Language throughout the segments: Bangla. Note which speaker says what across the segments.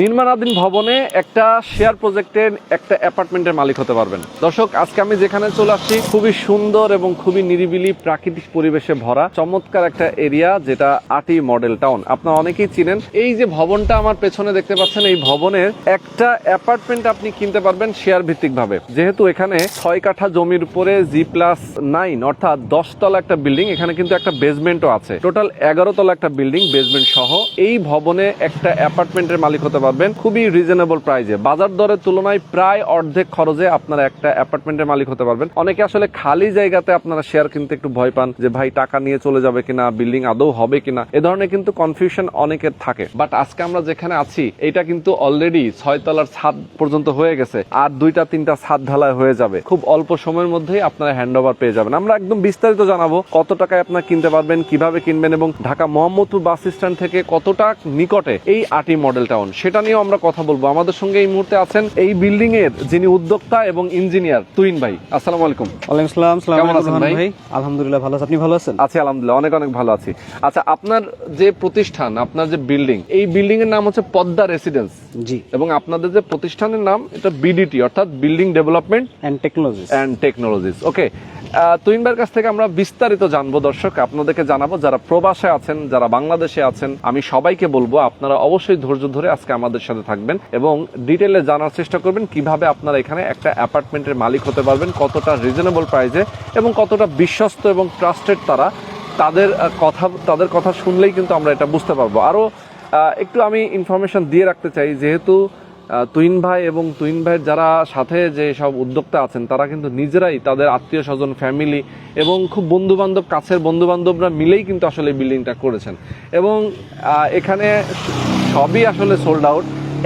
Speaker 1: নির্মাণাধীন ভবনে একটা শেয়ার প্রজেক্টের একটা অ্যাপার্টমেন্টের মালিক হতে পারবেন। দর্শক, আজকে আমি যেখানে চলে আসছি, খুবই সুন্দর এবং খুবই নিরিবিলি প্রাকৃতিক পরিবেশে ভরা, চমৎকার একটা এরিয়া যেটা আটি মডেল টাউন আপনারা অনেকেই চিনেন। এই যে ভবনটা আমার পেছনে দেখতে পাচ্ছেন, এই ভবনের একটা অ্যাপার্টমেন্ট আপনি কিনতে পারবেন শেয়ার ভিত্তিক ভাবে যেহেতু এখানে ছয় কাঠা জমির উপরে জি প্লাস নাইন অর্থাৎ দশ তলা একটা বিল্ডিং এখানে কিন্তু একটা বেসমেন্টও আছে। টোটাল এগারো তলা একটা বিল্ডিং বেসমেন্ট সহ। এই ভবনে একটা অ্যাপার্টমেন্টের মালিক হতে পারবেন খুবই রিজনেবল প্রাইজে বাজার দরের তুলনায় প্রায় অর্ধেক খরচে আপনারা একটা অ্যাপার্টমেন্টের মালিক হতে পারবেন। অনেকে আসলে খালি জায়গাতে আপনারা শেয়ার কিনতে একটু ভয় পান যে, ভাই, টাকা নিয়ে চলে যাবে কিনা? বিল্ডিং আদৌ হবে কিনা? এ ধরনের কিন্তু কনফিউশন অনেকের থাকে। বাট আজকে আমরা যেখানে আছি এটা কিন্তু অলরেডি ছয় তলার ছাদ পর্যন্ত হয়ে গেছে। আর দুইটা, তিনটা ছাদ ঢালাই হয়ে যাবে। খুব অল্প সময়ের মধ্যেই আপনারা হ্যান্ড ওভার পেয়ে যাবেন। আমরা একদম বিস্তারিত জানাব কত টাকায় আপনারা কিনতে পারবেন, কীভাবে কিনবেন এবং ঢাকা মোহাম্মদপুর বাস স্ট্যান্ড থেকে কতটা নিকটে এই আটি মডেল টাউন। সেটা নিয়েও আমরা কথা বলব। আমাদের সঙ্গে এই মুহূর্তে আছেন এই বিল্ডিং এর যিনি উদ্যোক্তা এবং ইঞ্জিনিয়ার তুইন ভাই। আসসালামু আলাইকুম।
Speaker 2: ওয়ালাইকুম আসসালাম
Speaker 1: কেমন
Speaker 2: আলাইকুম
Speaker 1: আছেন ভাই?
Speaker 2: আলহামদুলিল্লাহ ভালো আছি। আপনি ভালো আছেন?
Speaker 1: আছি আলহামদুলিল্লাহ অনেক অনেক ভালো আছি। আচ্ছা আপনার যে প্রতিষ্ঠান আপনার যে বিল্ডিং এই বিল্ডিং এর নাম হচ্ছে পদ্মা রেসিডেন্স
Speaker 2: জি।
Speaker 1: এবং আপনাদের যে প্রতিষ্ঠানের নাম এটা বিডিটি অর্থাৎ building development
Speaker 2: and technologies
Speaker 1: and technologies okay তুইন ভাইয়ের কাছ থেকে আমরা বিস্তারিত জানব দর্শক আপনাদেরকে জানাব যারা প্রবাসে আছেন যারা বাংলাদেশে আছেন আমি সবাইকে বলব আপনারা অবশ্যই ধৈর্য ধরে আজকে আমাদের সাথে থাকবেন এবং ডিটেলে জানার চেষ্টা করবেন কীভাবে আপনারা এখানে একটা অ্যাপার্টমেন্টের মালিক হতে পারবেন, কতটা রিজনেবল প্রাইসে এবং কতটা বিশ্বস্ত এবং ট্রাস্টেড তারা। তাদের কথা তাদের কথা শুনলেই কিন্তু আমরা এটা বুঝতে পারব। আরও একটু আমি ইনফরমেশন দিয়ে রাখতে চাই, যেহেতু তুহিন ভাই এবং তুইন ভাইয়ের যারা সাথে যে সব উদ্যোক্তা আছেন, তারা কিন্তু নিজেরাই তাদের আত্মীয় স্বজন ফ্যামিলি এবং খুব বন্ধুবান্ধব, কাছের বন্ধুবান্ধবরা মিলেই কিন্তু আসলে বিল্ডিংটা করেছেন। এবং এখানে সবই আসলে সোল্ড আউট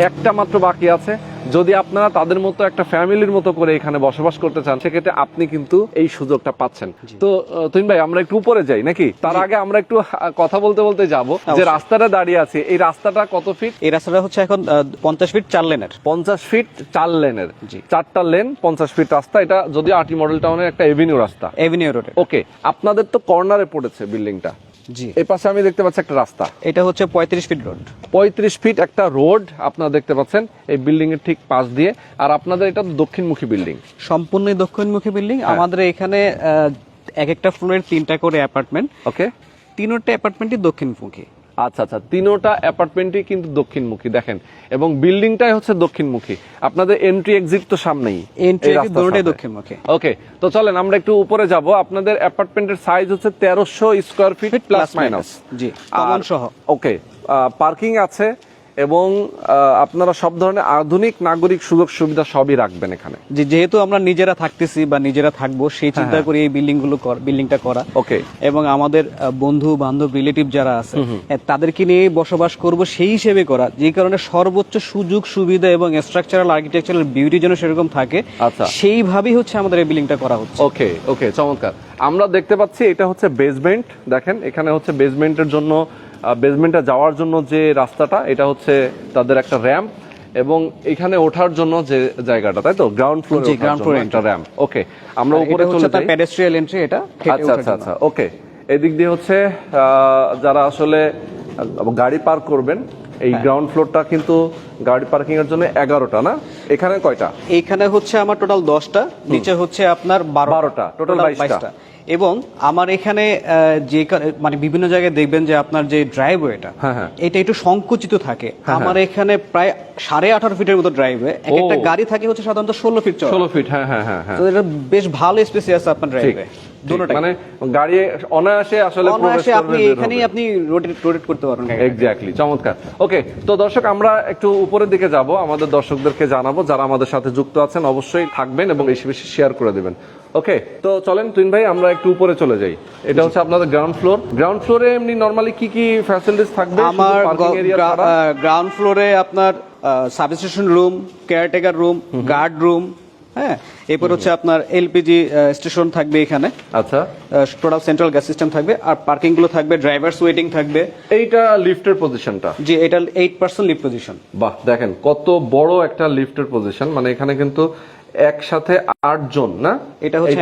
Speaker 1: একটা মাত্র বাকি আছে। যদি আপনারা তাদের মতো একটা ফ্যামিলির মতো করে এখানে বসবাস করতে চান সেক্ষেত্রে আপনি কিন্তু এই সুযোগটা পাচ্ছেন। তো তুহিন ভাই আমরা একটু উপরে যাই নাকি? তার আগে আমরা একটু কথা বলতে বলতে যাব যে রাস্তাটা দাঁড়িয়ে আছে এই রাস্তাটা কত ফিট
Speaker 2: এই রাস্তাটা হচ্ছে এখন পঞ্চাশ ফিট চার লেনের
Speaker 1: পঞ্চাশ ফিট চার লেনের চারটা লেন পঞ্চাশ ফিট রাস্তা এটা যদি আটি মডেল টাউনের একটা এভিনিউ রাস্তা।
Speaker 2: এভিনিউ রোডে
Speaker 1: ওকে আপনাদের তো কর্নারে পড়েছে বিল্ডিংটা
Speaker 2: জি।
Speaker 1: এই পাশে আমি দেখতে পাচ্ছি একটা রাস্তা।
Speaker 2: এটা হচ্ছে পঁয়ত্রিশ ফিট রোড।
Speaker 1: পঁয়ত্রিশ ফিট একটা রোড আপনারা দেখতে পাচ্ছেন এই বিল্ডিং এর ঠিক পাশ দিয়ে। আর আপনাদের এটা দক্ষিণমুখী বিল্ডিং।
Speaker 2: সম্পূর্ণ দক্ষিণমুখী বিল্ডিং।
Speaker 1: হ্যাঁ।
Speaker 2: আমাদের এখানে এক একটা ফ্লোরের তিনটা করে অ্যাপার্টমেন্ট।
Speaker 1: ওকে।
Speaker 2: তিনটা অ্যাপার্টমেন্টই দক্ষিণমুখী।
Speaker 1: আচ্ছা আচ্ছা তিনোটা অ্যাপার্টমেন্টই কিন্তু দক্ষিণমুখী দেখেন। এবং বিল্ডিংটাই হচ্ছে দক্ষিণমুখী। আপনাদের এন্ট্রি এক্সিট তো সামনেই
Speaker 2: এন্ট্রি দুটোটাই দক্ষিণমুখী।
Speaker 1: ওকে তো চলেন আমরা একটু উপরে যাব। আপনাদের অ্যাপার্টমেন্টের সাইজ হচ্ছে তেরোশো স্কোয়ার ফিট প্লাস মাইনাস
Speaker 2: জি কমন সহ।
Speaker 1: ওকে পার্কিং আছে। এবং আপনারা সব ধরনের আধুনিক নাগরিক সুযোগ সুবিধা সবই রাখবেন এখানে।
Speaker 2: যেহেতু আমরা নিজেরা থাকতেছি বা নিজেরা থাকব সেই চিন্তা
Speaker 1: হ্যাঁ।
Speaker 2: করে এই বিল্ডিংগুলো বিল্ডিংটা করা।
Speaker 1: ওকে
Speaker 2: এবং আমাদের বন্ধু বান্ধব রিলেটিভ যারা আছে হ্যাঁ, তাদেরকে নিয়ে বসবাস করব সেই হিসেবে করা। যে কারণে সর্বোচ্চ সুযোগ সুবিধা এবং স্ট্রাকচারাল আর্কিটেকচারাল বিউটি যেন সেরকম থাকে
Speaker 1: আচ্ছা।
Speaker 2: সেইভাবেই হচ্ছে আমাদের এই বিল্ডিংটা করা হচ্ছে।
Speaker 1: ওকে ওকে চমৎকার। আমরা দেখতে পাচ্ছি এটা হচ্ছে বেসমেন্ট দেখেন এখানে হচ্ছে বেসমেন্টের জন্য বেসমেন্টে যাওয়ার জন্য যে রাস্তাটা এটা হচ্ছে তাদের একটা র্যাম্প এবং এখানে ওঠার জন্য যে জায়গাটা তাই তো? গ্রাউন্ড ফ্লোর
Speaker 2: ground floor
Speaker 1: একটা র্যাম্প ওকে আমরা উপরে চলে যাই।
Speaker 2: প্যাডেস্ট্রিয়াল এন্ট্রি এটা
Speaker 1: আচ্ছা আচ্ছা আচ্ছা ওকে এদিক দিয়ে হচ্ছে যারা আসলে গাড়ি পার্ক করবেন এই
Speaker 2: হ্যাঁ।
Speaker 1: গ্রাউন্ড ফ্লোরটা কিন্তু গাড়ি পার্কিং এর জন্য এগারোটা না? এখানে কয়টা?
Speaker 2: এখানে হচ্ছে আমার টোটাল দশটা নিচে হচ্ছে আপনার বারো
Speaker 1: বারোটা, total বাইশটা।
Speaker 2: এবং আমার এখানে আহ, যে মানে বিভিন্ন জায়গায় দেখবেন যে আপনার যে ড্রাইওয়েটা
Speaker 1: হ্যাঁ, হ্যাঁ।
Speaker 2: এটা একটু সংকুচিত থাকে। আমার এখানে প্রায় সাড়ে আঠারো ফিটের মতো
Speaker 1: ড্রাইভে
Speaker 2: একটা গাড়ি থাকে হচ্ছে সাধারণত ষোলো ফিট
Speaker 1: ষোলো ফিট হ্যাঁ হ্যাঁ হ্যাঁ হ্যাঁ।
Speaker 2: তো এটা বেশ ভালো স্পেস আছে আপনার ড্রাইভে
Speaker 1: মানে গাড়ি অনায়াসে আসলে
Speaker 2: অনায়াসে আপনি এখানেই আপনি রোটেট রোটেট করতে পারবেন
Speaker 1: এক্স্যাক্টলি চমৎকার। ওকে তো দর্শক আমরা একটু উপরের দিকে যাব। আমাদের দর্শকদেরকে জানাব যারা আমাদের সাথে যুক্ত আছেন অবশ্যই থাকবেন এবং বেশি বেশি শেয়ার করে দিবেন। ওকে তো চলেন তুইন ভাই আমরা একটু উপরে চলে যাই। এটা হচ্ছে আপনাদের গ্রাউন্ড ফ্লোর গ্রাউন্ড ফ্লোরে এমনি নর্মালি কি কি ফ্যাসিলিটিস থাকবে?
Speaker 2: আমার গ্রাউন্ড ফ্লোরে আপনার substation room caretaker room guard room হ্যাঁ এরপর হচ্ছে আপনার এলপিজি স্টেশন থাকবে এখানে।
Speaker 1: আচ্ছা।
Speaker 2: টোটাল সেন্ট্রাল গ্যাস সিস্টেম থাকবে আর পার্কিংগুলো থাকবে ড্রাইভার্স ওয়েটিং থাকবে।
Speaker 1: এইটা লিফটের পজিশনটা
Speaker 2: যে এটা এইট পার্সেন্ট লিফট পজিশন
Speaker 1: বাহ দেখেন কত বড় একটা লিফটের পজিশন মানে এখানে কিন্তু একসাথে আট জন না?
Speaker 2: এটা হচ্ছে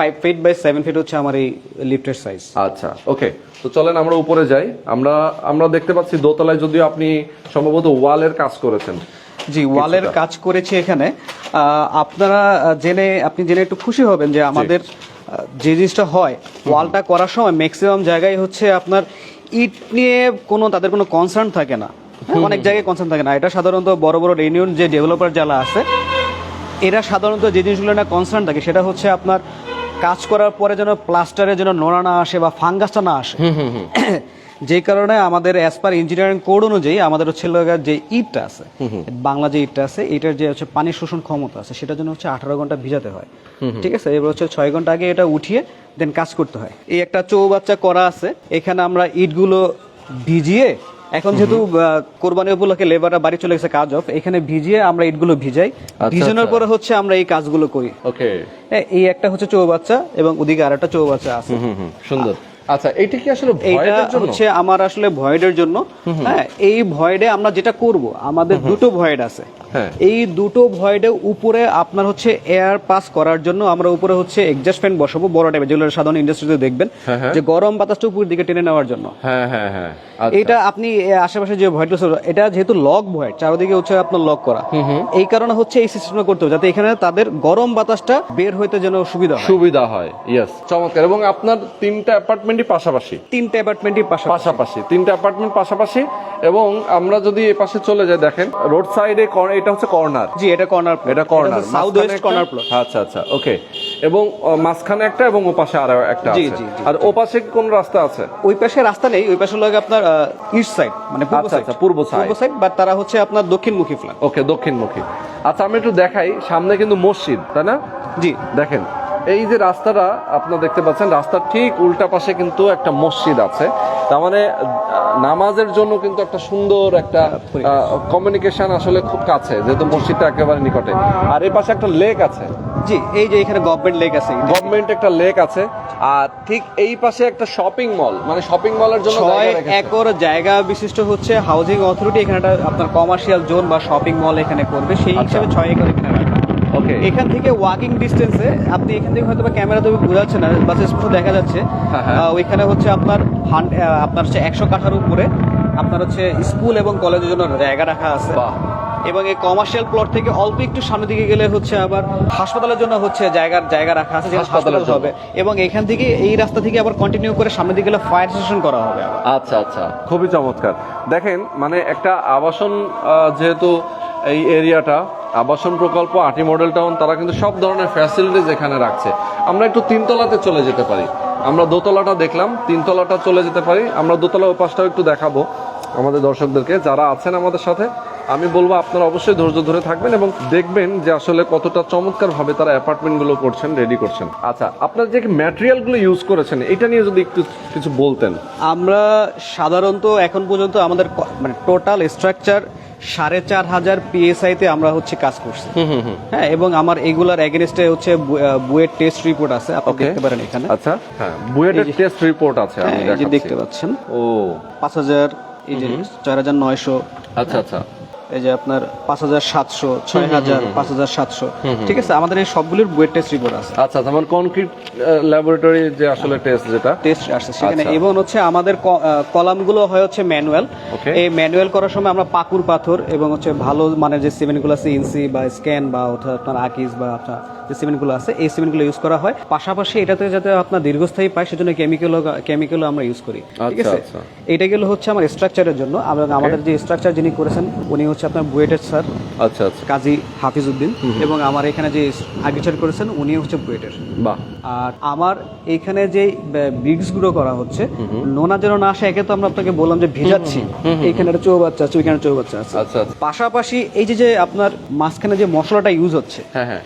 Speaker 2: five feet by seven feet হচ্ছে আমার এই লিফটের সাইজ
Speaker 1: আচ্ছা ওকে তো চলেন আমরা উপরে যাই। আমরা আমরা দেখতে পাচ্ছি দোতলায় যদিও আপনি সম্ভবত ওয়ালের কাজ করেছেন।
Speaker 2: জি ওয়ালের কাজ করেছি এখানে। আপনারা জেনে আপনি জেনে একটু খুশি হবেন যে আমাদের যে জিনিসটা হয় ওয়ালটা করার সময় ম্যাক্সিমাম জায়গায় হচ্ছে আপনার ইট নিয়ে কোনো তাদের কোনো কনসার্ন থাকে না। হ্যাঁ, অনেক জায়গায় কনসার্ন থাকে না। এটা সাধারণত বড় বড় রেনিউন যে ডেভেলপার যারা আছে এরা সাধারণত যে জিনিসগুলো না কনসার্ন থাকে সেটা হচ্ছে আপনার কাজ করার পরে যেন প্লাস্টারে যেন নোড়া না আসে বা ফাঙ্গাসটা না আসে। যেই কারণে আমাদের অ্যাজ পার ইঞ্জিনিয়ারিং কোড অনুযায়ী আমাদের হচ্ছে যে ইটটা আছে বাংলা যে ইটটা আছে এটার যে হচ্ছে পানি শোষণ ক্ষমতা আছে সেটার জন্য হচ্ছে আঠারো ঘণ্টা ভিজাতে হয়। ঠিক আছে? এবার হচ্ছে ছয় ঘণ্টা আগে এটা উঠিয়ে দেন কাজ করতে হয়। এই একটা চৌবাচ্চা করা আছে এখানে আমরা ইটগুলো ভিজিয়ে এখন যেহেতু কোরবানি উপলক্ষে লেবাররা বাড়ি চলে গেছে কাজ অফ এখানে ভিজিয়ে আমরা ইটগুলো ভিজাই। ভিজানোর
Speaker 1: আচ্ছা।
Speaker 2: পরে হচ্ছে আমরা এই কাজগুলো করি।
Speaker 1: ওকে
Speaker 2: হ্যাঁ, এই একটা হচ্ছে চৌবাচ্চা এবং ওদিকে আর একটা চৌবাচ্চা আছে।
Speaker 1: সুন্দর। আচ্ছা এটা কি আসলে ভয়ের জন্য?
Speaker 2: হচ্ছে আমার আসলে ভয়েডের জন্য। হ্যাঁ এই ভয়েডে আমরা যেটা করব আমাদের দুটো ভয়েড আছে।
Speaker 1: হ্যাঁ।
Speaker 2: এই দুটো ভয়েডে উপরে আপনার হচ্ছে এয়ার পাস করার জন্য আমরা উপরে হচ্ছে এক্সজস্ট ফ্যান বসাবো বড় টাইপের যেগুলো সাধারণ ইন্ডাস্ট্রিতে দেখবেন
Speaker 1: হ্যাঁ, হ্যাঁ।
Speaker 2: যে গরম বাতাসটা উপর দিকে টেনে নেওয়ার জন্য।
Speaker 1: আচ্ছা।
Speaker 2: এটা আপনি আশেপাশে যে ভয়েড এটা যেহেতু লক ভয়েড চারদিকে হচ্ছে আপনার লক করা। এই কারণে হচ্ছে এই সিস্টেমটা করতে হবে যাতে এখানে তাদের গরম বাতাসটা বের হইতে যেন সুবিধা
Speaker 1: সুবিধা হয় ইয়েস চমৎকার। এবং আপনার তিনটা অ্যাপার্টমেন্টই পাশাপাশি।
Speaker 2: তিনটা অ্যাপার্টমেন্টই পাশাপাশি।
Speaker 1: তিনটা অ্যাপার্টমেন্ট পাশাপাশি এবং আমরা যদি এ পাশে চলে যাই দেখেন রোড সাইডে এটা হচ্ছে কর্নার।
Speaker 2: জি এটা কর্নার
Speaker 1: এটা corner.
Speaker 2: South west corner plot
Speaker 1: আচ্ছা আচ্ছা ওকে এবং মাঝখানে একটা এবং ওপাশে আরও একটা
Speaker 2: জি, জি,
Speaker 1: আর ওপাশে কোন রাস্তা আছে?
Speaker 2: ওই পাশে রাস্তা নেই ওই পাশে লাগে আপনার ইস্ট সাইড মানে পূর্ব
Speaker 1: আচ্ছা,
Speaker 2: সাইড
Speaker 1: আচ্ছা, পূর্ব side।
Speaker 2: পূর্ব সাইড বাট তারা হচ্ছে আপনার দক্ষিণমুখী ফ্ল্যাট
Speaker 1: ওকে দক্ষিণমুখী। আচ্ছা আমি একটু দেখাই সামনে কিন্তু মসজিদ তাই না?
Speaker 2: জি।
Speaker 1: দেখেন এই যে রাস্তাটা আপনারা দেখতে পাচ্ছেন রাস্তার ঠিক উল্টা পাশে কিন্তু একটা মসজিদ আছে। তার মানে নামাজের জন্য কিন্তু একটা সুন্দর একটা কমিউনিকেশন আসলে খুব কাছে যেহেতু মসজিদটা একেবারে নিকটে। আর এই পাশে একটা লেক আছে।
Speaker 2: জি এই যে এখানে গভর্নমেন্ট লেক আছে।
Speaker 1: গভর্নমেন্ট একটা লেক আছে। আর ঠিক এই পাশে একটা শপিং মল মানে শপিং মলের জন্য
Speaker 2: ছয় একর জায়গা বিশিষ্ট হচ্ছে হাউজিং অথরিটি এখানে একটা আপনার কমার্শিয়াল জোন বা শপিং মল এখানে করবে। সেই
Speaker 1: আচ্ছা।
Speaker 2: হিসাবে ছয় একর এখানে এখান থেকে ওয়াকিং ডিস্টেন্সে আপনি এখান থেকে হয়তো বা ক্যামেরা তো বোঝাচ্ছে না বাস স্পষ্ট দেখা যাচ্ছে।
Speaker 1: হ্যাঁ, হ্যাঁ।
Speaker 2: ওইখানে হচ্ছে আপনার আপনার হচ্ছে একশো কাঠার উপরে আপনার হচ্ছে স্কুল এবং কলেজের জন্য জায়গা রাখা আছে। এবং এই কমার্শিয়াল প্লট থেকে অল্প একটু সামনের দিকে গেলে হচ্ছে আবার হাসপাতালের জন্য হচ্ছে জায়গার জায়গা রাখা আছে হাসপাতাল হবে। এবং এখান থেকে এই রাস্তা থেকে আবার কন্টিনিউ করে সামনের দিকে গেলে ফায়ার স্টেশন করা হবে
Speaker 1: আচ্ছা আচ্ছা। খুবই চমৎকার। দেখেন মানে একটা আবাসন যেহেতু এই এরিয়াটা আবাসন প্রকল্প আটি মডেল টাউন তারা কিন্তু সব ধরনের ফ্যাসিলিটিস এখানে রাখছে। আমরা একটু তিনতলাতে চলে যেতে পারি। আমরা দোতলাটা দেখলাম, তিনতলাটা চলে যেতে পারি। আমরা দোতলা উপাসটাও একটু দেখাবো আমাদের দর্শকদেরকে। যারা আছেন আমাদের সাথে, আমি বলব আপনারা অবশ্যই ধৈর্য ধরে থাকবেন এবং দেখবেন যে আসলে কতটা চমৎকার ভাবে তারা অ্যাপার্টমেন্টগুলো করছেন রেডি করছেন। আচ্ছা আপনার যে ম্যাটেরিয়ালগুলো ইউজ করেছেন, এটা নিয়ে যদি একটু কিছু বলতেন।
Speaker 2: আমরা সাধারণত এখন পর্যন্ত আমাদের মানে টোটাল স্ট্রাকচার সাড়ে চার হাজার পিএসআই তে আমরা হচ্ছে কাজ করছি। হ্যাঁ এবং আমার এগুলার এগেনস্টে হচ্ছে বুয়ের টেস্ট রিপোর্ট আছে আপনি দেখতে পারেন এখানে।
Speaker 1: আচ্ছা। হ্যাঁ বুয়েটের টেস্ট রিপোর্ট আছে
Speaker 2: হ্যাঁ,
Speaker 1: দেখাচ্ছি।
Speaker 2: দেখতে পাচ্ছেন।
Speaker 1: ও।
Speaker 2: পাঁচ হাজার এই যে চার হাজার নয়শো।
Speaker 1: আচ্ছা আচ্ছা।
Speaker 2: এই যে আপনার পাঁচ হাজার সাতশো ছয় হাজার পাঁচ হাজার সাতশো। ঠিক আছে আমাদের এই সবগুলির ওয়েট টেস্ট রিপোর্ট আছে।
Speaker 1: আচ্ছা আচ্ছা মানে কনক্রিট ল্যাবরেটরি যে আসলে টেস্ট যেটা।
Speaker 2: টেস্ট আসছে সেখানে
Speaker 1: আচ্ছা।
Speaker 2: এবং হচ্ছে আমাদের কলামগুলো হয় হচ্ছে ম্যানুয়াল এই ম্যানুয়াল করার সময় আমরা পাকুর পাথর এবং হচ্ছে ভালো মানের যে সিমেন্টগুলো আছে ইনসি বা স্ক্যান বা আপনার আকিস বা আপনার যে সিমেন্টগুলো আছে এই সিমেন্টগুলো ইউজ করা হয়। পাশাপাশি এটাতে যাতে আপনার দীর্ঘস্থায়ী পায় সেজন্য কেমিক্যালও কেমিক্যালও আমরা ইউজ করি। ঠিক
Speaker 1: আচ্ছা,
Speaker 2: আছে?
Speaker 1: আচ্ছা।
Speaker 2: এটা গেলো হচ্ছে আমার স্ট্রাকচারের জন্য। আমাদের যে স্ট্রাকচার যিনি করেছেন উনি হচ্ছে আপনার বুয়েটের স্যার
Speaker 1: আচ্ছা আচ্ছা।
Speaker 2: কাজী হাফিজউদ্দিন। এবং আমার এখানে যে আর্কিটেক্ট করেছেন উনি হচ্ছে বুয়েটের।
Speaker 1: বাহ।
Speaker 2: আর আমার এইখানে যে ব্রিক্সগুলো করা হচ্ছে নোনা যেন না আসে একে তো আমরা আপনাকে বললাম যে ভিজাচ্ছি। এখানে একটা চৌবাচ্চা আছে ওইখানে চৌবাচ্চা আছে।
Speaker 1: আচ্ছা আচ্ছা।
Speaker 2: পাশাপাশি এই যে যে আপনার মাঝখানে যে মশলাটা ইউজ হচ্ছে
Speaker 1: হ্যাঁ হ্যাঁ।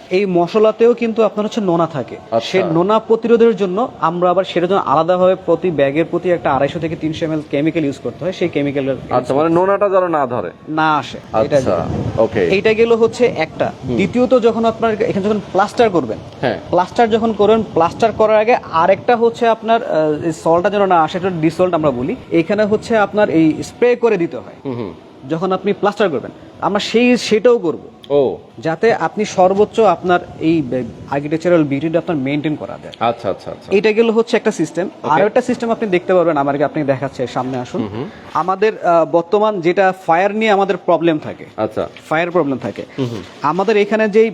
Speaker 2: এই কিন্তু আপনার হচ্ছে নোনা থাকে।
Speaker 1: আচ্ছা।
Speaker 2: সেই নোনা প্রতিরোধের জন্য আমরা আবার সেটার জন্য আলাদাভাবে প্রতি ব্যাগের প্রতি একটা আড়াইশো থেকে তিনশো এম কেমিক্যাল ইউজ করতে হয় সেই কেমিক্যালের
Speaker 1: আচ্ছা মানে নোনাটা যেন না ধরে।
Speaker 2: না আসে এটা
Speaker 1: আচ্ছা ওকে
Speaker 2: এইটা গেল হচ্ছে একটা। দ্বিতীয়ত যখন আপনার এখানে যখন প্লাস্টার করবেন
Speaker 1: হ্যাঁ।
Speaker 2: প্লাস্টার যখন করবেন প্লাস্টার করার আগে আরেকটা হচ্ছে আপনার সলটা যেন না আসে ডিসল্ট আমরা বলি। এখানে হচ্ছে আপনার এই স্প্রে করে দিতে হয়। যখন আপনি প্লাস্টার করবেন আমরা সেই সেটাও করব।
Speaker 1: ও।
Speaker 2: যাতে আপনি সর্বোচ্চ আপনার এই আর্কিটেকচারাল বিউটিটা আপনার মেনটেন করা যায়।
Speaker 1: আচ্ছা আচ্ছা আচ্ছা।
Speaker 2: এটা গেল হচ্ছে একটা সিস্টেম আর একটা সিস্টেম আপনি দেখতে পারবেন আমাকে আপনি দেখাচ্ছে সামনে আসুন। আমাদের বর্তমান যেটা ফায়ার নিয়ে আমাদের প্রবলেম থাকে।
Speaker 1: আচ্ছা।
Speaker 2: ফায়ার প্রবলেম থাকে। আমাদের এখানে যেই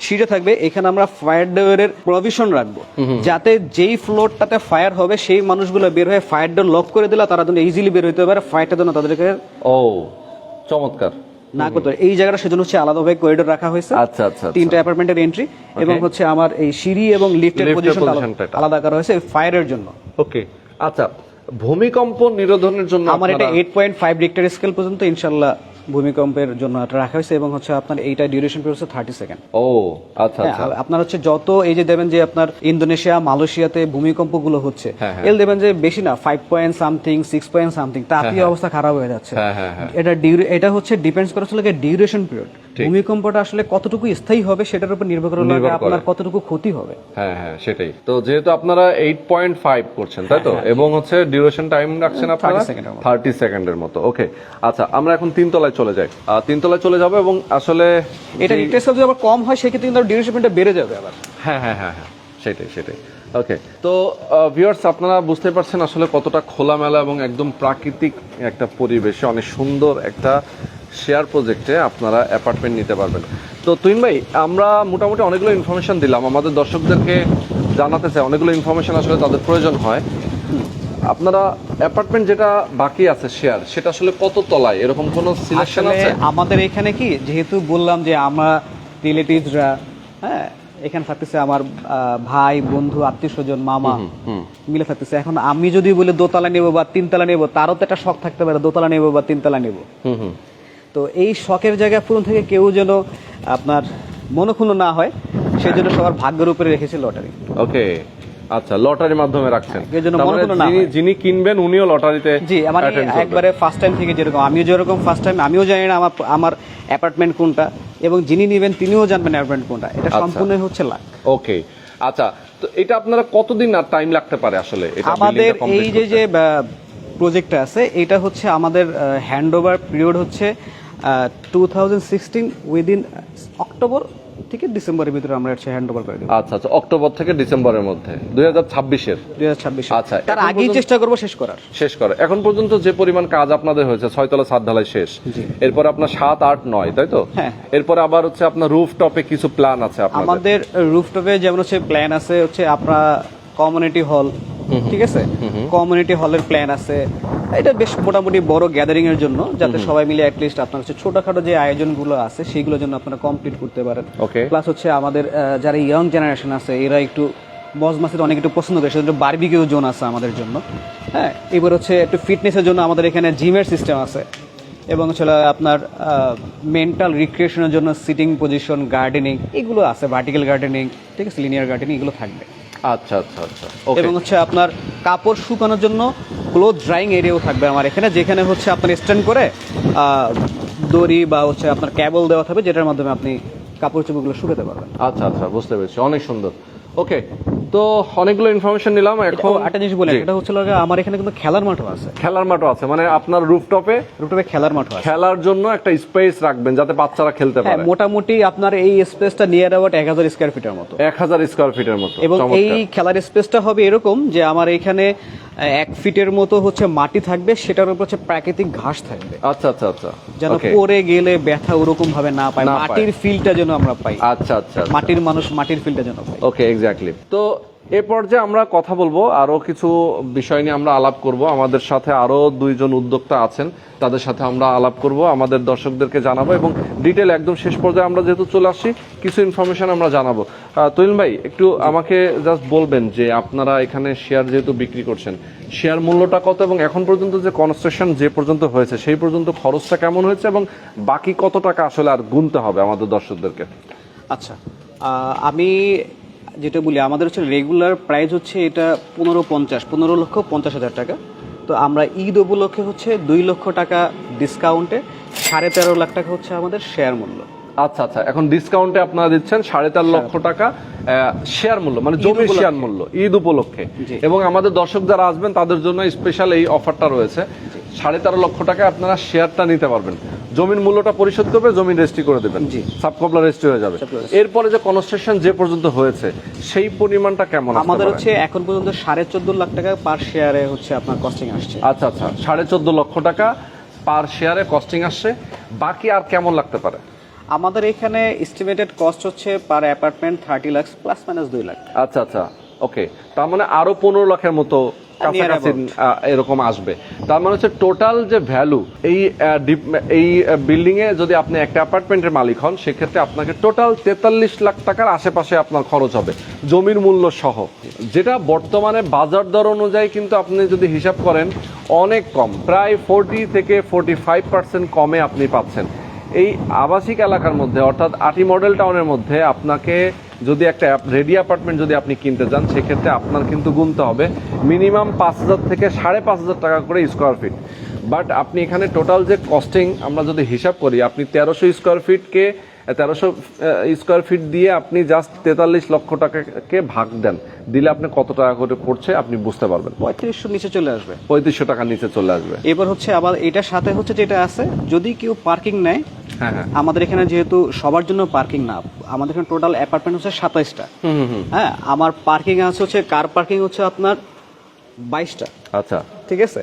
Speaker 2: সিটে থাকবে এখানে আমরা ফায়ার ডোরের প্রভিশন রাখব। যাতে যেই ফ্লোরটাতে ফায়ার হবে সেই মানুষগুলো বের হয়ে ফায়ার ডোর লক করে দিলে তারা যেন ইজিলি বের হতে পারে ফায়ারটা যেন তাদেরকে
Speaker 1: ও চমৎকার।
Speaker 2: না করতে পারে। এই জায়গাটা সেজন্য হচ্ছে আলাদাভাবে করিডোর রাখা হয়েছে।
Speaker 1: আচ্ছা আচ্ছা আচ্ছা।
Speaker 2: তিনটা অ্যাপার্টমেন্টের এন্ট্রি এবং হচ্ছে আমার এই সিঁড়ি এবং লিফটের পজিশন আলাদা করা হয়েছে ফায়ারের জন্য।
Speaker 1: ওকে আচ্ছা ভূমিকম্প নিরোধনের জন্য
Speaker 2: আমার এটা
Speaker 1: আপনারা-
Speaker 2: eight point five Richter scale পর্যন্ত ইনশাল্লাহ ভূমিকম্পের জন্য এটা রাখা হয়েছে এবং হচ্ছে আপনার এইটা ডিউরেশন পিরিয়ড হচ্ছে থার্টি সেকেন্ড
Speaker 1: ও আচ্ছা আচ্ছা।
Speaker 2: আপনার হচ্ছে যত এই যে দেবেন যে আপনার ইন্দোনেশিয়া মালয়েশিয়াতে ভূমিকম্পগুলো হচ্ছে
Speaker 1: হ্যাঁ, হ্যাঁ।
Speaker 2: এল দেবেন যে বেশি না five point something six point something তাতেই অবস্থা খারাপ হয়ে যাচ্ছে।
Speaker 1: হ্যাঁ, হ্যাঁ, হ্যাঁ।
Speaker 2: এটা এটা হচ্ছে ডিপেন্ডস করে ডিউরেশন পিরিয়ড ভূমিকম্পটা আসলে কতটুকু স্থায়ী হবে সেটার উপর নির্ভর করে আপনার কতটুকু ক্ষতি হবে।
Speaker 1: হ্যাঁ হ্যাঁ সেটাই। তো যেহেতু আপনারা এইট পয়েন্ট ফাইভ করছেন তাই তো? এবং হচ্ছে ডিউরেশন টাইম রাখছেন আপনারা?
Speaker 2: 30 সেকেন্ডের মতো।
Speaker 1: ওকে আচ্ছা আমরা এখন তিনতলায় চলে যাই। আহ, তিনতলায় চলে যাব এবং আসলে
Speaker 2: এটা রিক্টার যদি আবার কম হয় সেক্ষেত্রে কিন্তু ডিউরেশনটা বেড়ে যাবে আবার।
Speaker 1: হ্যাঁ হ্যাঁ হ্যাঁ হ্যাঁ সেটাই সেটাই। ওকে তো ভিউয়ার্স আপনারা বুঝতে পারছেন আসলে কতটা খোলামেলা এবং একদম প্রাকৃতিক একটা পরিবেশে অনেক সুন্দর একটা শেয়ার প্রজেক্টে আপনারা অ্যাপার্টমেন্ট নিতে পারবেন। তো তুইন ভাই আমরা মোটামুটি অনেকগুলো ইনফরমেশন দিলাম। আমাদের দর্শকদেরকে জানাতে চাই অনেকগুলো ইনফরমেশন আসলে তাদের প্রয়োজন হয়। আপনারা অ্যাপার্টমেন্ট যেটা বাকি আছে শেয়ার সেটা আসলে কত তলায়? এরকম কোনো সিলেকশন আছে?
Speaker 2: আমাদের এখানে কি যেহেতু বললাম যে আমরা রিলেটিভসরা হ্যাঁ এখানে থাকতেছে আমার ভাই বন্ধু আত্মীয় স্বজন মামা মিলে থাকতেছে। এখন আমি যদি বলি দোতলা নেব বা তিনতলা নেব তারও তো একটা শখ থাকতে পারে দোতলা নেব বা তিনতলা নেব।
Speaker 1: হুম হুম।
Speaker 2: তো এই শখের জায়গা পূরণ থেকে কেউ যেন আপনার মনক্ষুণ্ণ না হয় সেই জন্য সবার ভাগ্যের উপরে রেখেছে লটারি।
Speaker 1: ওকে আচ্ছা লটারির মাধ্যমে রাখছেন। যিনি- কিনবেন উনিও লটারিতে
Speaker 2: জি আমার একবারে ফার্স্ট টাইম থেকে যেরকম আমিও যেরকম ফার্স্ট টাইম আমিও জানি না আমার আমার অ্যাপার্টমেন্ট কোনটা এবং যিনি নেবেন তিনিও জানবেন অ্যাপার্টমেন্ট কোনটা। এটা
Speaker 1: আচ্ছা।
Speaker 2: সম্পূর্ণ হচ্ছে লাখ
Speaker 1: ওকে আচ্ছা তো এটা আপনারা কতদিন আর টাইম লাগতে পারে আসলে? এটা
Speaker 2: আমাদের এই যে যে প্রজেক্টটা আছে এটা হচ্ছে আমাদের হ্যান্ড ওভার পিরিয়ড হচ্ছে two thousand sixteen within October থেকে ডিসেম্বরের ভিতরে আমরা হচ্ছে হ্যান্ড ওভার করে দেবো।
Speaker 1: আচ্ছা আচ্ছা অক্টোবর থেকে ডিসেম্বরের মধ্যে। দুই হাজার ছাব্বিশের।
Speaker 2: দুই হাজার ছাব্বিশ।
Speaker 1: আচ্ছা,
Speaker 2: তার আগেই চেষ্টা করব শেষ করার।
Speaker 1: শেষ করে এখন পর্যন্ত যে পরিমাণ কাজ আপনাদের হয়েছে ছয়তলা সাত ঢালাই শেষ এরপর আপনার সাত আট নয় তাই তো?
Speaker 2: হ্যাঁ।
Speaker 1: এরপরে আবার হচ্ছে আপনার রুফ টপে কিছু প্ল্যান আছে আপনাদের।
Speaker 2: আমাদের রুফটপে যেমন হচ্ছে প্ল্যান আছে হচ্ছে আপনার কমিউনিটি হল ঠিক আছে? কমিউনিটি হলের প্ল্যান আছে। এটা বেশ মোটামুটি বড় গ্যাদারিং এর জন্য যাতে সবাই মিলে অ্যাটলিস্ট আপনার হচ্ছে ছোটখাটো যে আয়োজনগুলো আছে সেগুলোর জন্য আপনারা কমপ্লিট করতে পারেন। প্লাস হচ্ছে আমাদের যারা ইয়ং জেনারেশন আছে এরা একটু মজ মাসিদ অনেক একটু পছন্দ করে সেজন্য বারবিকিউ জোন আছে আমাদের জন্য। হ্যাঁ? এবার হচ্ছে একটু ফিটনেসের জন্য আমাদের এখানে জিমের সিস্টেম আছে। এবং হচ্ছে হলো আপনার মেন্টাল রিক্রিয়েশনের জন্য সিটিং পজিশন গার্ডেনিং এগুলো আছে ভার্টিক্যাল গার্ডেনিং ঠিক আছে? লিনিয়ার গার্ডেনিং এগুলো থাকবে।
Speaker 1: আচ্ছা আচ্ছা আচ্ছা। ওকে
Speaker 2: এবং হচ্ছে আপনার কাপড় শুকানোর জন্য ক্লোথ ড্রাইং এরিয়াও থাকবে আমার এখানে যেখানে হচ্ছে আপনার স্ট্যান্ড করে দড়ি বা হচ্ছে আপনার ক্যাবল দেওয়া থাকবে যেটার মাধ্যমে আপনি কাপড় চোপড়গুলো শুকাতে পারবেন।
Speaker 1: আচ্ছা আচ্ছা বুঝতে পেরেছি। অনেক সুন্দর। ওকে তো অনেকগুলো ইনফরমেশন নিলাম এখন
Speaker 2: একটা জিনিস বলি এটা হচ্ছে লাগে আমার এখানে কিন্তু খেলার মাঠও আছে।
Speaker 1: খেলার মাঠও আছে মানে আপনার রুফটপে
Speaker 2: রুফটপে খেলার মাঠও আছে।
Speaker 1: খেলার জন্য একটা স্পেস রাখবেন যাতে বাচ্চারা খেলতে
Speaker 2: হ্যাঁ
Speaker 1: পারে।
Speaker 2: মোটামুটি আপনার এই স্পেসটা নিয়ার অ্যাবাউট এক হাজার স্কোয়ার ফিটের মতো।
Speaker 1: এক হাজার স্কোয়ার ফিটের মতো
Speaker 2: এবং এই খেলার স্পেসটা হবে এরকম যে আমার এখানে এক ফিটের মতো হচ্ছে মাটি থাকবে সেটার উপর হচ্ছে প্রাকৃতিক ঘাস থাকবে।
Speaker 1: আচ্ছা আচ্ছা আচ্ছা।
Speaker 2: যেন পরে গেলে ব্যথা ওরকম ভাবে না পায়। মাটির ফিলটা যেন আমরা পাই।
Speaker 1: আচ্ছা আচ্ছা আচ্ছা।
Speaker 2: মাটির মানুষ মাটির ফিলটা যেন পাই
Speaker 1: ওকে এক্স্যাক্টলি তো এ পর্যায়ে আমরা কথা বলব আরও কিছু বিষয় নিয়ে আমরা আলাপ করব। আমাদের সাথে আরও দুইজন উদ্যোক্তা আছেন, তাদের সাথে আমরা আলাপ করব, আমাদের দর্শকদেরকে জানাব এবং ডিটেল একদম শেষ পর্যায়ে আমরা যেহেতু চলে আসছি, কিছু ইনফরমেশন আমরা জানাব। তৈল ভাই, একটু আমাকে জাস্ট বলবেন যে আপনারা এখানে শেয়ার যেহেতু বিক্রি করছেন শেয়ার মূল্যটা কত এবং এখন পর্যন্ত যে কনস্ট্রাকশন যে পর্যন্ত হয়েছে, সেই পর্যন্ত খরচটা কেমন হয়েছে এবং বাকি কত টাকা আসলে আর গুনতে হবে আমাদের দর্শকদেরকে?
Speaker 2: আচ্ছা আমি যেটা বলি আমাদের হচ্ছে রেগুলার প্রাইস হচ্ছে এটা পনেরো পঞ্চাশ পনেরো লক্ষ পঞ্চাশ হাজার টাকা। তো আমরা ঈদ উপলক্ষে হচ্ছে দুই লক্ষ টাকা ডিসকাউন্টে সাড়ে তেরো লাখ টাকা হচ্ছে আমাদের শেয়ার মূল্য।
Speaker 1: আচ্ছা আচ্ছা এখন ডিসকাউন্টে আপনারা দিচ্ছেন সাড়ে চার লক্ষ টাকা শেয়ার মূল্য মানে জমির শেয়ার মূল্য ঈদ উপলক্ষে। এবং আমাদের দর্শক যারা আসবেন তাদের জন্য স্পেশাল এই অফারটা রয়েছে। সাড়ে তেরো লক্ষ টাকা আপনারা শেয়ারটা নিতে পারবেন। জমির মূল্যটা পরিশোধ করবে জমি রেজিস্ট্রি করে দেবেন।
Speaker 2: জি।
Speaker 1: সাবকবলা রেজিস্ট্রি হয়ে যাবে। এরপরে যে কনস্ট্রাকশন যে পর্যন্ত হয়েছে সেই পরিমাণটা কেমন
Speaker 2: আমাদের হচ্ছে এখন পর্যন্ত সাড়ে চোদ্দ লাখ টাকা পার শেয়ারে হচ্ছে আপনার কস্টিং আসছে।
Speaker 1: আচ্ছা আচ্ছা। সাড়ে চোদ্দ লক্ষ টাকা পার শেয়ারে কস্টিং আসছে। বাকি আর কেমন লাগতে পারে?
Speaker 2: আমাদের এখানে এস্টিমেটেড কস্ট হচ্ছে per apartment thirty lakh plus minus দুই লাখ
Speaker 1: আচ্ছা আচ্ছা। ওকে তার মানে আরও পনেরো লাখের মতো কাছাকাছি এরকম আসবে। তার মানে হচ্ছে টোটাল যে ভ্যালু এই এই বিল্ডিং এ যদি আপনি একটা অ্যাপার্টমেন্টের মালিক হন সেক্ষেত্রে আপনাকে টোটাল তেতাল্লিশ লাখ টাকার আশেপাশে আপনার খরচ হবে জমির মূল্য সহ। যেটা বর্তমানে বাজার দর অনুযায়ী কিন্তু আপনি যদি হিসাব করেন অনেক কম প্রায় ফোরটি থেকে ফোরটি ফাইভ পার্সেন্ট কমে আপনি পাচ্ছেন। এই আবাসিক এলাকার মধ্যে, অর্থাৎ আটি মডেল টাউনের মধ্যে আপনাকে যদি একটা রেডি অ্যাপার্টমেন্ট যদি আপনি কিনতে চান, সেক্ষেত্রে আপনার কিন্তু গুনতে হবে মিনিমাম পাঁচ হাজার থেকে সাড়ে পাঁচ হাজার টাকা করে স্কোয়ার ফিট বাট আপনি এখানে টোটাল যে কস্টিং আমরা যদি হিসাব করি, আপনি তেরোশো স্কোয়ার ফিটকে তেরোশো স্কোয়ার ফিট দিয়ে আপনি জাস্ট তেতাল্লিশ লক্ষ টাকাকে ভাগ দেন। দিলে আপনি কত টাকা করে পড়ছে আপনি বুঝতে পারবেন।
Speaker 2: পঁয়ত্রিশশো নিচে চলে আসবে।
Speaker 1: পঁয়ত্রিশশো টাকার নিচে চলে আসবে।
Speaker 2: এবার হচ্ছে আবার এটার সাথে হচ্ছে যেটা আছে যদি কেউ পার্কিং নেয়
Speaker 1: হ্যাঁ হ্যাঁ।
Speaker 2: আমাদের এখানে যেহেতু সবার জন্য পার্কিং না আমাদের এখানে টোটাল অ্যাপার্টমেন্ট হচ্ছে সাতাইশটা। হ্যাঁ আমার পার্কিং আছে হচ্ছে কার পার্কিং হচ্ছে আপনার বাইশটা।
Speaker 1: আচ্ছা।
Speaker 2: ঠিক আছে?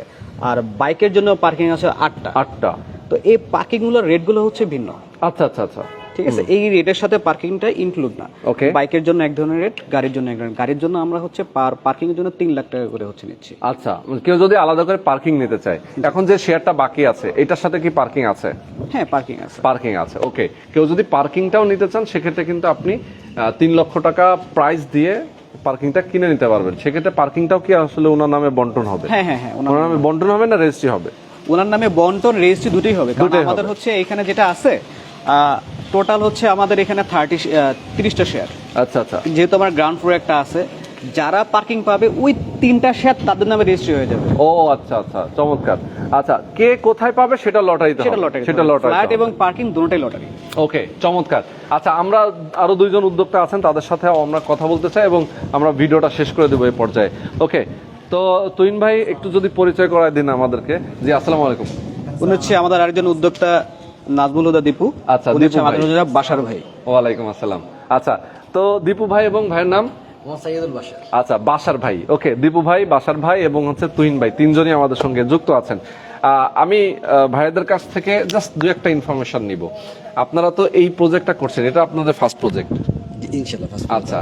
Speaker 2: আর বাইকের জন্য পার্কিং আছে আটটা।
Speaker 1: আটটা।
Speaker 2: তো এই পার্কিংগুলোর রেটগুলো হচ্ছে ভিন্ন।
Speaker 1: আচ্ছা আচ্ছা আচ্ছা।
Speaker 2: ঠিক আছে? এই রেটের সাথে পার্কিংটা ইনক্লুড না।
Speaker 1: ওকে
Speaker 2: বাইকের জন্য এক ধরনের রেট গাড়ির জন্য এক ধরনের গাড়ির জন্য আমরা হচ্ছে পার পার্কিং এর জন্য তিন লাখ টাকা করে হচ্ছে নিচ্ছি।
Speaker 1: আচ্ছা কেউ যদি আলাদা করে পার্কিং নিতে চায় এখন যে শেয়ারটা বাকি আছে এটার সাথে কি পার্কিং আছে?
Speaker 2: হ্যাঁ পার্কিং আছে।
Speaker 1: পার্কিং আছে ওকে কেউ যদি পার্কিংটাও নিতে চান সেক্ষেত্রে কিন্তু আপনি তিন লক্ষ টাকা প্রাইস দিয়ে পার্কিংটা কিনে নিতে পারবেন। সেক্ষেত্রে পার্কিংটাও কি আসলে ওনার নামে বন্টন হবে?
Speaker 2: হ্যাঁ হ্যাঁ হ্যাঁ ওনার
Speaker 1: ওনার নামে বন্টন হবে না রেজিস্ট্রি হবে?
Speaker 2: ওনার নামে বন্টন রেজিস্ট্রি দুটোই হবে। কারণ আমাদের হচ্ছে এখানে যেটা আছে টোটাল হচ্ছে আমাদের এখানে থার্টি তিরিশটা শেয়ার।
Speaker 1: আচ্ছা আচ্ছা।
Speaker 2: যেহেতু আমার গ্রাউন্ড ফ্লোর একটা আছে যারা পার্কিং পাবে ওই তিনটা শেয়ার তাদের নামে রেজিস্ট্রি হয়ে যাবে।
Speaker 1: ও আচ্ছা আচ্ছা চমৎকার। আচ্ছা কে কোথায় পাবে সেটা লটারিতে
Speaker 2: সেটা লটারি
Speaker 1: সেটা লটারি
Speaker 2: ফ্ল্যাট এবং পার্কিং দুটোটাই লটারি।
Speaker 1: ওকে চমৎকার। আচ্ছা আমরা আরও দুইজন উদ্যোক্তা আছেন তাদের সাথে আমরা কথা বলতে চাই এবং আমরা ভিডিওটা শেষ করে দেবো এই পর্যায়ে। ওকে তো তুইন ভাই একটু যদি পরিচয় করায় দিন আমাদেরকে। জি আসসালামু আলাইকুম।
Speaker 2: উনি হচ্ছে আমাদের আরেকজন উদ্যোক্তা নাজমুল হুদা দীপু
Speaker 1: আচ্ছা।
Speaker 2: বাসার ভাই।
Speaker 1: ওয়ালাইকুম আসসালাম। আচ্ছা তো দীপু ভাই এবং ভাইয়ের নাম?
Speaker 3: সাইদুল বাসার
Speaker 1: আচ্ছা বাসার ভাই। ওকে দীপু ভাই বাসার ভাই এবং হচ্ছে তুহিন ভাই তিনজনই আমাদের সঙ্গে যুক্ত আছেন। আহ, আমি আহ, ভাইদের কাছ থেকে জাস্ট দু একটা ইনফরমেশন নিব। আপনারা তো এই প্রজেক্টটা করছেন এটা আপনাদের ফার্স্ট প্রজেক্ট
Speaker 3: ইনশাল্লাহ
Speaker 1: আচ্ছা।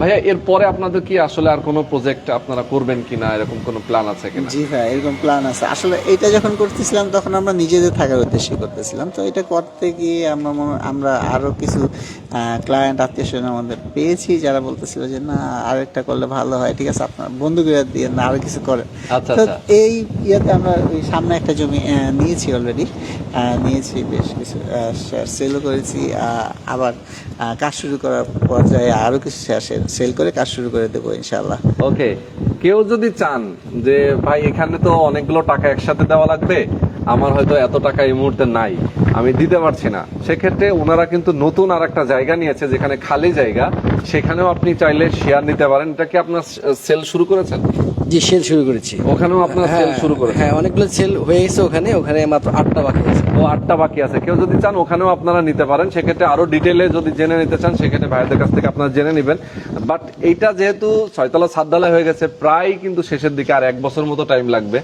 Speaker 1: ভাইয়া এরপরে আপনাদের কি আসলে আর কোনো প্রজেক্ট আপনারা করবেন কিনা? এরকম কোনো প্ল্যান আছে কিনা?
Speaker 3: জি ভাই এরকম প্ল্যান আছে। আসলে এটা যখন করতেছিলাম তখন আমরা নিজেদের থাকার উদ্দেশ্যে করতেছিলাম। তো এটা করতে গিয়ে আমরা আমরা আরও কিছু ক্লায়েন্ট আত্মীয় স্বজন আমাদের পেয়েছি যারা বলতেছিল যে না আর একটা করলে ভালো হয়। ঠিক আছে আপনার বন্ধুগুলো দিয়ে না আরও কিছু করেন।
Speaker 1: আচ্ছা,
Speaker 3: তো
Speaker 1: আচ্ছা।
Speaker 3: এই ইয়েতে আমরা সামনে একটা জমি নিয়েছি অলরেডি নিয়েছি বেশ কিছু শেয়ার সেলও করেছি। আবার কাজ শুরু করার পর্যায়ে আরও কিছু সেল করে কাজ শুরু করে দেবো ইনশাল্লাহ
Speaker 1: ওকে কেউ যদি চান যে, ভাই, এখানে তো অনেকগুলো টাকা একসাথে দেওয়া লাগবে, আমার হয়তো এত টাকা এই মুহূর্তে নাই, আমি দিতে পারছি না। সেক্ষেত্রে ওনারা কিন্তু নতুন আর একটা জায়গা নিয়েছে, যেখানে খালি জায়গা, সেখানেও আপনি চাইলে শেয়ার নিতে পারেন। এটা কি আপনার সেল শুরু করেছেন?
Speaker 4: জি সেল শুরু করেছি।
Speaker 1: ওখানেও আপনার সেল শুরু করে
Speaker 4: হ্যাঁ অনেকগুলো সেল হয়ে গেছে ওখানে ওখানে মাত্র আটটা বাকি আছে।
Speaker 1: ও আটটা বাকি আছে। কেউ যদি চান ওখানেও আপনারা নিতে পারেন। সেক্ষেত্রে আরও ডিটেলে যদি জেনে নিতে চান সেক্ষেত্রে ভাইদের কাছ থেকে আপনারা জেনে নেবেন। বাট এইটা যেহেতু ছয়তলা সাত হয়ে গেছে প্রায় কিন্তু শেষের দিকে আর এক বছর মতো টাইম লাগবে।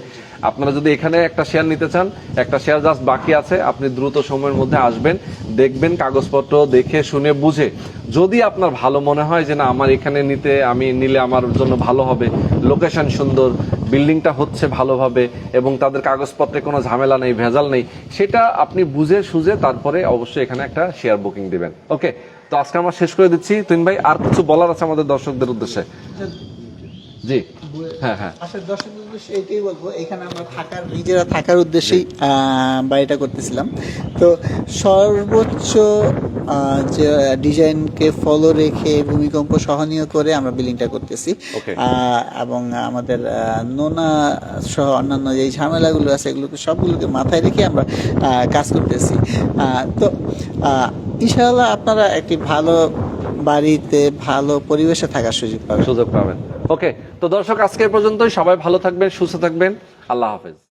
Speaker 1: আপনারা যদি এখানে একটা শেয়ার নিতে চান, একটা শেয়ার জাস্ট বাকি আছে, আপনি দ্রুত সময়ের মধ্যে আসবেন, দেখবেন, কাগজপত্র দেখে, শুনে, বুঝে। যদি আপনার ভালো মনে হয় যে না, আমার এখানে নিতে, আমি নিলে আমার জন্য ভালো হবে লোকেশন সুন্দর বিল্ডিংটা হচ্ছে ভালোভাবে, এবং তাদের কাগজপত্রে কোনো ঝামেলা নেই, ভেজাল নেই, সেটা আপনি বুঝে, সুঝে তারপরে অবশ্যই এখানে একটা শেয়ার বুকিং দিবেন। ওকে তো আজকে আমরা শেষ করে দিচ্ছি। তুইন ভাই, আর কিছু বলার আছে আমাদের দর্শকদের উদ্দেশ্যে? জি। হ্যাঁ হ্যাঁ।
Speaker 3: এটাই বলব। এখানে আমরা থাকার নিজেরা থাকার উদ্দেশ্যেই বাড়িটা করতেছিলাম। তো সর্বোচ্চ যে ডিজাইনকে ফলো রেখে ভূমিকম্প সহনীয় করে আমরা বিল্ডিংটা করতেছি। এবং আমাদের নোনা সহ অন্যান্য যে ঝামেলাগুলো আছে এগুলোকে সবগুলোকে মাথায় রেখে আমরা কাজ করতেছি। তো ইনশাআল্লাহ আপনারা একটি ভালো বাড়িতে ভালো পরিবেশে থাকার সুযোগ পাবেন।
Speaker 1: সুযোগ পাবেন। ওকে তো দর্শক, আজকে পর্যন্তই। সবাই ভালো থাকবেন, সুস্থ থাকবেন। আল্লাহ হাফেজ।